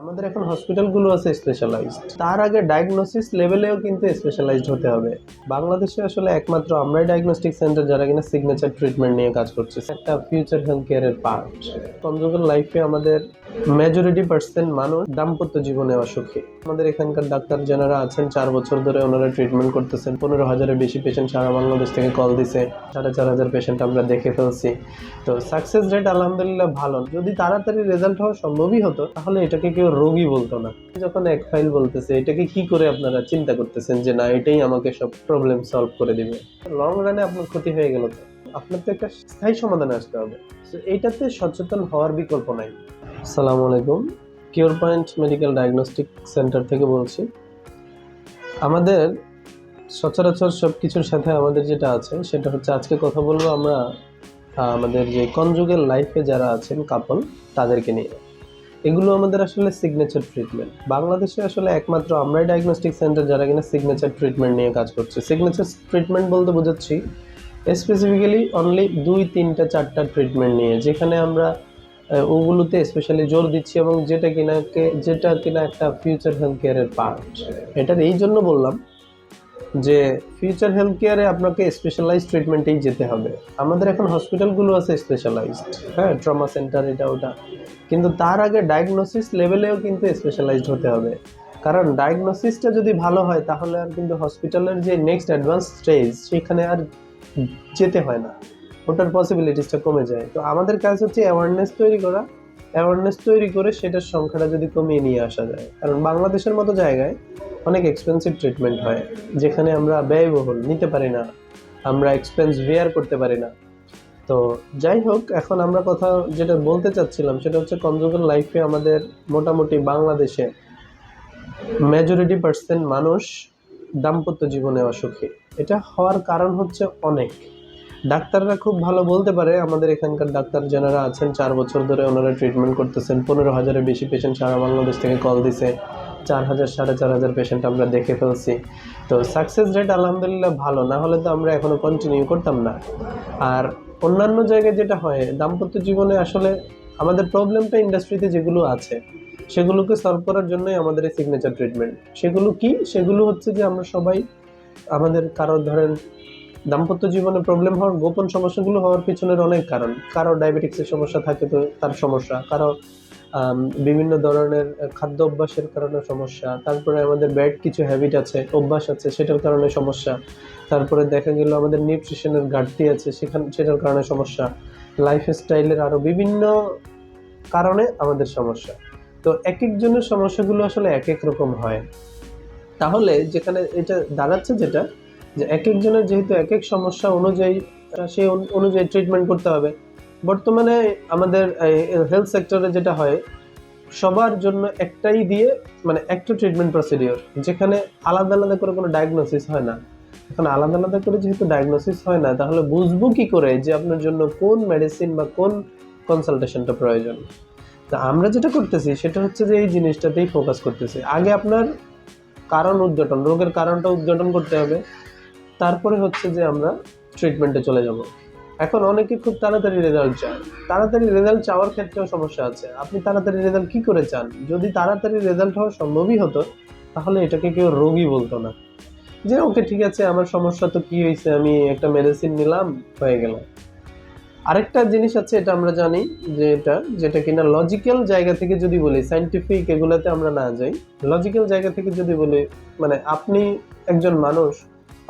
আমাদের এখন হসপিটালগুলো আছে স্পেশালাইজড তার আগে ডায়াগনোসিস লেভেলেও কিন্তু স্পেশালাইজড হতে হবে। বাংলাদেশে আসলে একমাত্র আমরাই ডায়াগনস্টিক সেন্টার যারা কিনা সিগনেচার ট্রিটমেন্ট নিয়ে কাজ করছে। একটা ফিউচার হেলথ কেয়ারের পার্ট কনজুগার লাইফে আমাদের মেজরিটি পার্সেন্ট মানুষ দাম্পত্য জীবনে অসুখী। আমাদের এখানকার ডাক্তার যারা আছেন, চার বছর ধরে ওনারা ট্রিটমেন্ট করতেছেন। পনেরো হাজারের বেশি পেশেন্ট সারা বাংলাদেশ থেকে কল দিছে। সাড়ে চার হাজার পেশেন্ট আমরা দেখে ফেলছি। তো সাকসেস রেট আলহামদুলিল্লাহ ভালো। যদি তাড়াতাড়ি রেজাল্ট হওয়া সম্ভবই হতো, তাহলে এটাকে কেউ রোগী বলতো না। যখন এক ফাইল বলতেছে, এটাকে কি করে আপনারা চিন্তা করতেছেন যে না, এটাই আমাকে সব প্রবলেম সলভ করে দিবে? লং রানে আপনার ক্ষতি হয়ে গেল তো। আপনার তো একটা স্থায়ী সমাধানে আসতে হবে। তো এইটাতে সচেতন হওয়ার বিকল্প নাই। আসসালামু আলাইকুম। Cure Point medical diagnostic center থেকে বলছি। আমাদের সচরাচর সব কিছুর সাথে আমাদের যেটা আছে, সেটা হচ্ছে আজকে কথা বলব আমরা আমাদের যে কনজুগের লাইফে যারা আছেন কাপল তাদেরকে নিয়ে। এগুলো আমাদের আসলে সিগনেচার ট্রিটমেন্ট বাংলাদেশে আসলে একমাত্র আমরাই ডায়াগনস্টিক সেন্টার যারা কিনা সিগনেচার ট্রিটমেন্ট নিয়ে কাজ করছে। সিগনেচার ট্রিটমেন্ট বলতে বোঝাচ্ছি স্পেসিফিক্যালি অনলি দুই, তিনটা, চারটা ট্রিটমেন্ট নিয়ে, যেখানে আমরা ওগুলোতে স্পেশালি জোর দিচ্ছি এবং যেটা কিনাকে যেটা কিনা একটা ফিউচার হেলথ কেয়ারের পার্ট এটার এই জন্য বললাম যে ফিউচার হেলথ কেয়ারে আপনাকে স্পেশালাইজ ট্রিটমেন্টেই যেতে হবে। আমাদের এখন হসপিটালগুলো আছে স্পেশালাইজড হ্যাঁ ট্রমা সেন্টার এটা, ওটা। কিন্তু তার আগে ডায়াগনোসিস লেভেলেও কিন্তু স্পেশালাইজড হতে হবে। কারণ ডায়াগনোসিসটা যদি ভালো হয়, তাহলে আর কিন্তু হসপিটালের যে নেক্সট অ্যাডভান্স স্টেজ সেখানে আর যেতে হয় না। ওটার পসিবিলিটিসটা কমে যায়। তো আমাদের কাজ হচ্ছে অ্যাওয়ারনেস তৈরি করা। অ্যাওয়ারনেস তৈরি করে সেটার সংখ্যাটা যদি কমিয়ে নিয়ে আসা যায়। কারণ বাংলাদেশের মতো জায়গায় অনেক এক্সপেন্সিভ ট্রিটমেন্ট হয়, যেখানে আমরা ব্যয়বহুল, নিতে পারি না। আমরা এক্সপেন্স বেয়ার করতে পারি না। তো যাই হোক, এখন আমরা কথা যেটা বলতে চাচ্ছিলাম, সেটা হচ্ছে কনজুগাল লাইফে আমাদের মোটামুটি বাংলাদেশে মেজরিটি পার্সেন্ট মানুষ দাম্পত্য জীবনে অসুখী। এটা হওয়ার কারণ হচ্ছে অনেক। ডাক্তাররা খুব ভালো বলতে পারে, আমাদের এখানকার ডাক্তার যারা আছেন, চার বছর ধরে ওনারা ট্রিটমেন্ট করতেছেন, পনেরো হাজারের বেশি পেশেন্ট সারা বাংলাদেশ থেকে কল দিছে, চার হাজার, সাড়ে চার হাজার পেশেন্ট আমরা দেখে ফেলছি। তো সাকসেস রেট আলহামদুলিল্লাহ ভালো, না হলে তো আমরা এখনও কন্টিনিউ করতাম না। আর অন্যান্য জায়গায় যেটা হয়, দাম্পত্য জীবনে আসলে আমাদের প্রবলেমটা ইন্ডাস্ট্রিতে যেগুলো আছে সেগুলোকে সলভ করার জন্যই আমাদের এই সিগনেচার ট্রিটমেন্ট সেগুলো কি? সেগুলো হচ্ছে যে আমরা সবাই আমাদের কারও ধরেন দাম্পত্য জীবনে প্রবলেম হওয়ার গোপন সমস্যাগুলো হওয়ার পিছনের অনেক কারণ। কারও ডায়াবেটিক্সের সমস্যা থাকে তো তার সমস্যা। কারও বিভিন্ন ধরনের খাদ্য অভ্যাসের কারণে সমস্যা। তারপরে আমাদের ব্যাড কিছু হ্যাবিট আছে, অভ্যাস আছে, সেটার কারণে সমস্যা। তারপরে দেখা গেল আমাদের নিউট্রিশনের ঘাটতি আছে, সেখান, সেটার কারণে সমস্যা। লাইফ স্টাইলের আরও বিভিন্ন কারণে আমাদের সমস্যা। তো এক একজনের সমস্যাগুলো আসলে এক এক রকম হয়। তাহলে যেখানে এটা দাঁড়াচ্ছে যেটা, যে এক একজনের যেহেতু এক এক সমস্যা অনুযায়ী, সেই অনুযায়ী ট্রিটমেন্ট করতে হবে। বর্তমানে আমাদের হেলথ সেক্টরে যেটা হয়, সবার জন্য একটাই দিয়ে মানে একটা ট্রিটমেন্ট প্রসিডিওর যেখানে আলাদা আলাদা করে কোনো ডায়াগনোসিস হয় না। এখন আলাদা আলাদা করে যেহেতু ডায়াগনোসিস হয় না, তাহলে বুঝব কি করে যে আপনার জন্য কোন মেডিসিন বা কোন কনসালটেশনটা প্রয়োজন? তা আমরা যেটা করতেছি, সেটা হচ্ছে যে এই জিনিসটাতেই ফোকাস করতেছি। আগে আপনার কারণ উদ্ঘাটন, রোগের কারণটা উদ্ঘাটন করতে হবে। তারপরে হচ্ছে যে আমরা ট্রিটমেন্টে চলে যাব। এখন অনেকে খুব তাড়াতাড়ি রেজাল্ট চায়। তাড়াতাড়ি রেজাল্ট চাওয়ার ক্ষেত্রেও সমস্যা আছে। আপনি তাড়াতাড়ি রেজাল্ট কি করে চান? যদি তাড়াতাড়ি রেজাল্ট হওয়া সম্ভবই হতো, তাহলে এটাকে কেউ রোগী বলতো না। যে, ওকে, ঠিক আছে, আমার সমস্যা তো কী হয়েছে? আমি একটা মেডিসিন নিলাম, হয়ে গেল। আরেকটা জিনিস আছে, এটা আমরা জানি যে এটা, যেটা কিনা লজিক্যাল জায়গা থেকে যদি বলি সাইন্টিফিক এগুলাতে আমরা না যাই লজিক্যাল জায়গা থেকে যদি বলি মানে আপনি একজন মানুষ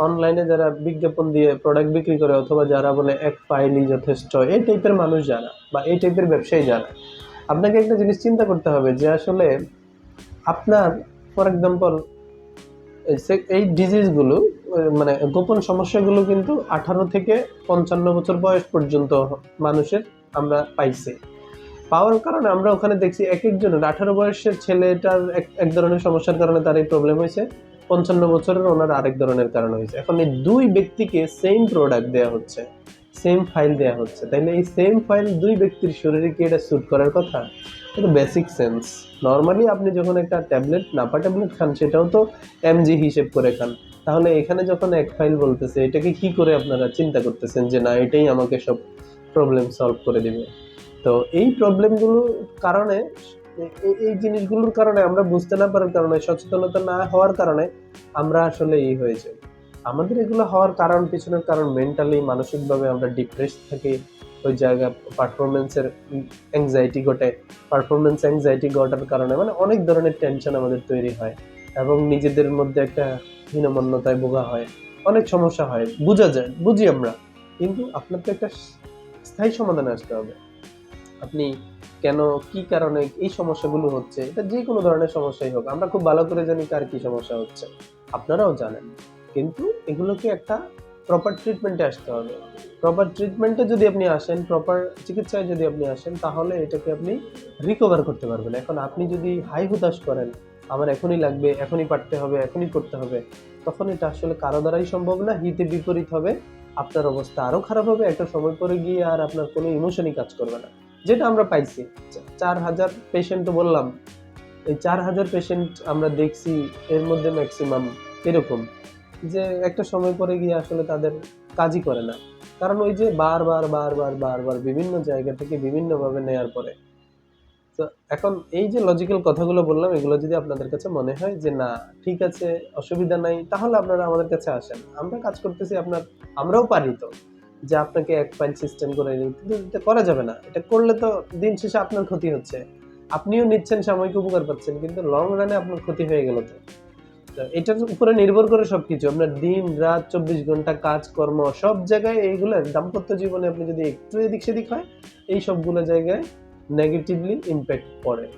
অনলাইনে যারা বিজ্ঞাপন দিয়ে প্রোডাক্ট বিক্রি করে, অথবা যারা বলে এক ফাইলই যথেষ্ট, এই টাইপের মানুষ যারা, বা এই টাইপের ব্যবসায়ী যারা, আপনাকে একটা জিনিস চিন্তা করতে হবে যে আসলে আপনার ফর এক্সাম্পল এই ডিজিজগুলো মানে গোপন সমস্যাগুলো কিন্তু আঠারো থেকে পঞ্চান্ন বছর বয়স পর্যন্ত মানুষের আমরা পাইছি। পাওয়ার কারণে আমরা ওখানে দেখছি এক একজনের আঠারো বয়সের ছেলেটার এক ধরনের সমস্যার কারণে তার এই প্রবলেম হয়েছে, পঞ্চান্ন বছরের ওনার আরেক ধরনের কারণ হয়েছে। এখন এই দুই ব্যক্তিকে সেম প্রোডাক্ট দেওয়া হচ্ছে সেম ফাইল দেওয়া হচ্ছে। তাইলে এই সেম ফাইল দুই ব্যক্তির শরীরে কি এটা স্যুট করার কথা? এটা বেসিক সেন্স নর্মালি আপনি যখন একটা ট্যাবলেট নাপা ট্যাবলেট খান, সেটাও তো এমজি হিসেব করে খান। তাহলে এখানে যখন এক ফাইল বলতেছে, এটাকে কি করে আপনারা চিন্তা করতেছেন যে না, এটাই আমাকে সব প্রবলেম সলভ করে দিবে? তো এই প্রবলেমগুলোর কারণে, এই জিনিসগুলোর কারণে আমরা বুঝতে না পারার কারণে, সচেতনতা না হওয়ার কারণে আমরা আসলে এই হয়েছে আমাদের এগুলো হওয়ার কারণ, পিছনের কারণ মেন্টালি মানসিকভাবে আমরা ডিপ্রেস থাকি। ওই জায়গা পারফরমেন্সের অ্যাংজাইটি ঘটে। পারফরমেন্স অ্যাংজাইটি ঘটার কারণে মানে অনেক ধরনের টেনশন আমাদের তৈরি হয়। এবং নিজেদের মধ্যে একটা হীনমন্যতায় ভোগা হয়। অনেক সমস্যা হয়। বোঝা যায়, বুঝি আমরা। কিন্তু আপনার তো একটা স্থায়ী সমাধানে আসতে হবে। আপনি কেন, কি কারণে এই সমস্যাগুলো হচ্ছে? এটা যে কোনো ধরনের সমস্যাই হোক। আমরা খুব ভালো করে জানি কার কি সমস্যা হচ্ছে। আপনারাও জানেন। কিন্তু এগুলোকে একটা প্রপার ট্রিটমেন্টে আসতে হবে। প্রপার ট্রিটমেন্টে যদি আপনি আসেন প্রপার চিকিৎসায় যদি আপনি আসেন, তাহলে এটাকে আপনি রিকভার করতে পারবেন। এখন আপনি যদি হাই হুতাশ করেন আমার এখনই লাগবে, এখনই পারতে হবে, এখনই করতে হবে। তখন এটা আসলে কারও দ্বারাই সম্ভব না, হিতে বিপরীত হবে, আপনার অবস্থা আরও খারাপ হবে, একটা সময় পরে গিয়ে আর আপনার কোনো ইমোশনই কাজ করবে না। যেটা আমরা পাইছি চার হাজার পেশেন্ট তো বললাম, এই চার হাজার পেশেন্ট আমরা দেখছি, এর মধ্যে ম্যাক্সিমাম এরকম, যে একটা সময় পরে গিয়ে আসলে তাদের কাজই করে না। কারণ ওই যে বারবার বারবার বারবার বিভিন্ন জায়গা থেকে বিভিন্নভাবে নেয়ার পরে তো এখন এই যে লজিক্যাল কথাগুলো বললাম, এগুলো যদি আপনাদের কাছে মনে হয় যে না, ঠিক আছে, অসুবিধা নাই, তাহলে আপনারা আমাদের কাছে আসেন। আমরা কাজ করতেছি আপনার, আমরাও পারি তো যে আপনাকে এক পয়েন্ট সিস্টেম করে কিন্তু এটা করা যাবে না। এটা করলে তো দিন শেষে আপনার ক্ষতি হচ্ছে। আপনিও নিচ্ছেন, সাময়িক উপকার পাচ্ছেন, কিন্তু লং রানে আপনার ক্ষতি হয়ে গেল তো। তো এটার উপরে নির্ভর করে সবকিছু। আপনার দিন, রাত, চব্বিশ ঘণ্টা কাজ, কর্ম, সব জায়গায় এইগুলো দাম্পত্য জীবনে আপনি যদি একটু এদিক সেদিক হয়, এই সবগুলো জায়গায় নেগেটিভলি ইম্প্যাক্ট পড়ে।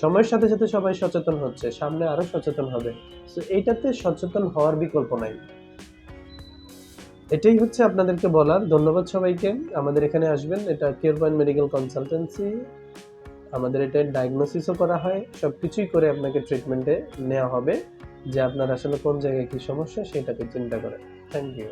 সময়ের সাথে সাথে সবাই সচেতন হচ্ছে, সামনে আরও সচেতন হবে। তো এইটাতে সচেতন হওয়ার বিকল্প নাই। এটাই হচ্ছে আপনাদেরকে বলার। ধন্যবাদ সবাইকে। আমাদের এখানে আসবেন। এটা কেয়ার পয়েন্ট মেডিকেল কনসালটেন্সি আমাদের এটা ডায়াগনোসিসও করা হয়। সব কিছুই করে আপনাকে ট্রিটমেন্টে নেওয়া হবে। যে আপনার আসলে কোন জায়গায় কি সমস্যা, সেটাকে চিন্তা করে থ্যাংক ইউ